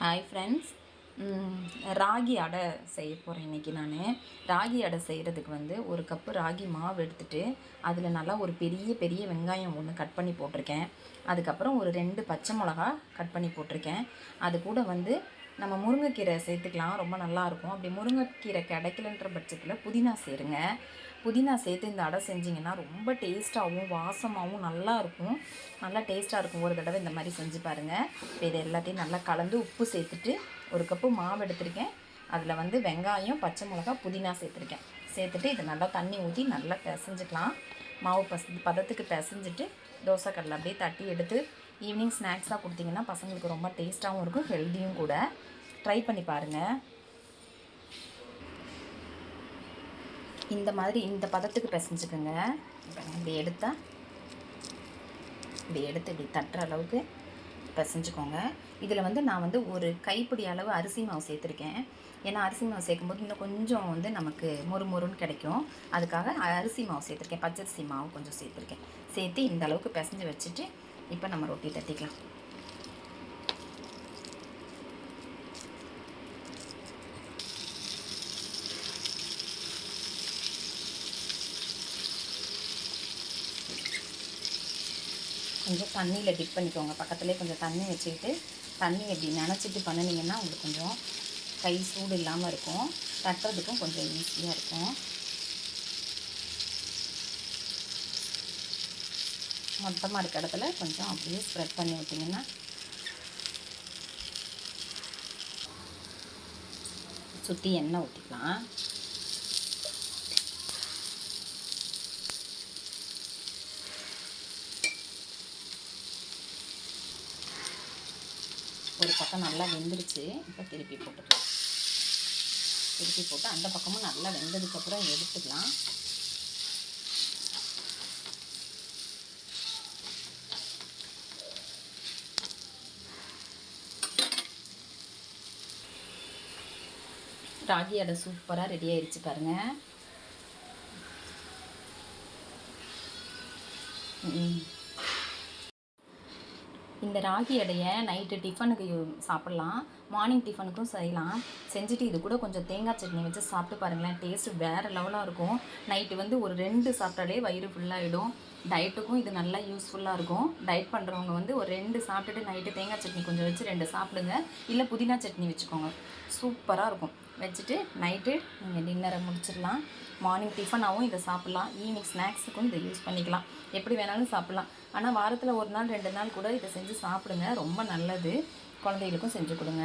Hi friends ragi அடை செய்ய போகிறேன் இன்றைக்கி நான். ராகி அடை செய்கிறதுக்கு வந்து ஒரு கப்பு ராகி மாவு எடுத்துட்டு அதில் நல்லா ஒரு பெரிய பெரிய வெங்காயம் ஒன்று கட் பண்ணி போட்டிருக்கேன். அதுக்கப்புறம் ஒரு ரெண்டு பச்சை மிளகா கட் பண்ணி போட்டிருக்கேன். அது கூட வந்து நம்ம முருங்கைக்கீரை சேர்த்துக்கலாம் ரொம்ப நல்லாயிருக்கும். அப்படி முருங்கைக்கீரை கிடைக்கலன்ற பட்சத்தில் புதினா சேருங்க. புதினா சேர்த்து இந்த அடை செஞ்சிங்கன்னா ரொம்ப டேஸ்ட்டாகவும் வாசமாகவும் நல்லா இருக்கும் நல்லா டேஸ்ட்டாக இருக்கும். ஒரு தடவை இந்த மாதிரி செஞ்சு பாருங்கள் இப்போ இது எல்லாத்தையும் நல்லா கலந்து உப்பு சேர்த்துட்டு ஒரு கப்பு மாவு எடுத்திருக்கேன். அதில் வந்து வெங்காயம் பச்சை மிளகா புதினா சேர்த்துருக்கேன். சேர்த்துட்டு இது நல்லா தண்ணி ஊற்றி நல்லா பிசைஞ்சிக்கலாம். மாவு பச பதத்துக்கு பிசைஞ்சிட்டு தோசைக்கல்ல அப்படியே தட்டி எடுத்து ஈவினிங் ஸ்நாக்ஸாக கொடுத்தீங்கன்னா பசங்களுக்கு ரொம்ப டேஸ்ட்டாகவும் இருக்கும் ஹெல்த்தியும் கூட. ட்ரை பண்ணி பாருங்கள் இந்த மாதிரி இந்த பதத்துக்கு பிசைஞ்சுக்கோங்க. இப்படி எடுத்தால் இப்படி எடுத்து இப்படி தட்டுற அளவுக்கு பிசைஞ்சுக்கோங்க. இதில் வந்து நான் வந்து ஒரு கைப்பிடி அளவு அரிசி மாவு சேர்த்துருக்கேன். ஏன்னா அரிசி மாவு சேர்க்கும்போது இன்னும் கொஞ்சம் வந்து நமக்கு மொறு மொறுன்னு கிடைக்கும். அதுக்காக அரிசி மாவு சேர்த்துருக்கேன் பச்சரிசி மாவு கொஞ்சம் சேர்த்துருக்கேன். சேர்த்து இந்த அளவுக்கு பிசைஞ்சு வச்சுட்டு இப்போ நம்ம ரொட்டி தட்டிக்கலாம். கொஞ்சம் தண்ணியில் டிப் பண்ணிக்கோங்க. பக்கத்துலேயே கொஞ்சம் தண்ணி வச்சுக்கிட்டு தண்ணி எப்படி நினச்சிட்டு பண்ணினீங்கன்னா உங்களுக்கு கொஞ்சம் கை சூடு இல்லாமல் இருக்கும். தட்டுறதுக்கும் கொஞ்சம் ஈஸியாக இருக்கும். மொத்தமாக இருக்க இடத்துல கொஞ்சம் அப்படியே ஸ்ப்ரெட் பண்ணி விட்டிங்கன்னா சுற்றி எண்ணெய் ஊற்றிக்கலாம் ஒரு பக்கம் நல்லா வெந்துருச்சு இப்போ திருப்பி போட்டுக்கலாம். திருப்பி போட்டு அந்த பக்கமும் நல்லா வெந்ததுக்கப்புறம் எடுத்துக்கலாம். ராகி அடை சூப்பராக ரெடி ஆயிடுச்சு பாருங்கள் இந்த ராகி அடையை நைட்டு டிஃபனுக்கு சாப்பிட்லாம். மார்னிங் டிஃபனுக்கும் செய்யலாம். செஞ்சுட்டு இது கூட கொஞ்சம் தேங்காய் சட்னி வச்சு சாப்பிட்டு பாருங்களேன். டேஸ்ட்டு வேறு லெவலாக இருக்கும். நைட்டு வந்து ஒரு ரெண்டு சாப்பிட்டாலே வயிறு ஃபுல்லாகிடும் டயட்டுக்கும் இது நல்லா யூஸ்ஃபுல்லாக இருக்கும். டயட் பண்ணுறவங்க வந்து ஒரு ரெண்டு சாப்பிட்டுட்டு நைட்டு தேங்காய் சட்னி கொஞ்சம் வச்சு ரெண்டு சாப்பிடுங்க. இல்லை புதினா சட்னி வச்சுக்கோங்க. சூப்பராக இருக்கும். வச்சுட்டு நைட்டு நீங்கள் டின்னரை முடிச்சிடலாம். மார்னிங் டிஃபனாகவும் இதை சாப்பிட்லாம். ஈவினிங் ஸ்நாக்ஸுக்கும் இதை யூஸ் பண்ணிக்கலாம். எப்படி வேணாலும் சாப்பிட்லாம். ஆனால் வாரத்தில் ஒரு நாள் ரெண்டு நாள் கூட இதை செஞ்சு சாப்பிடுங்க. ரொம்ப நல்லது. குழந்தைகளுக்கும் செஞ்சு கொடுங்க.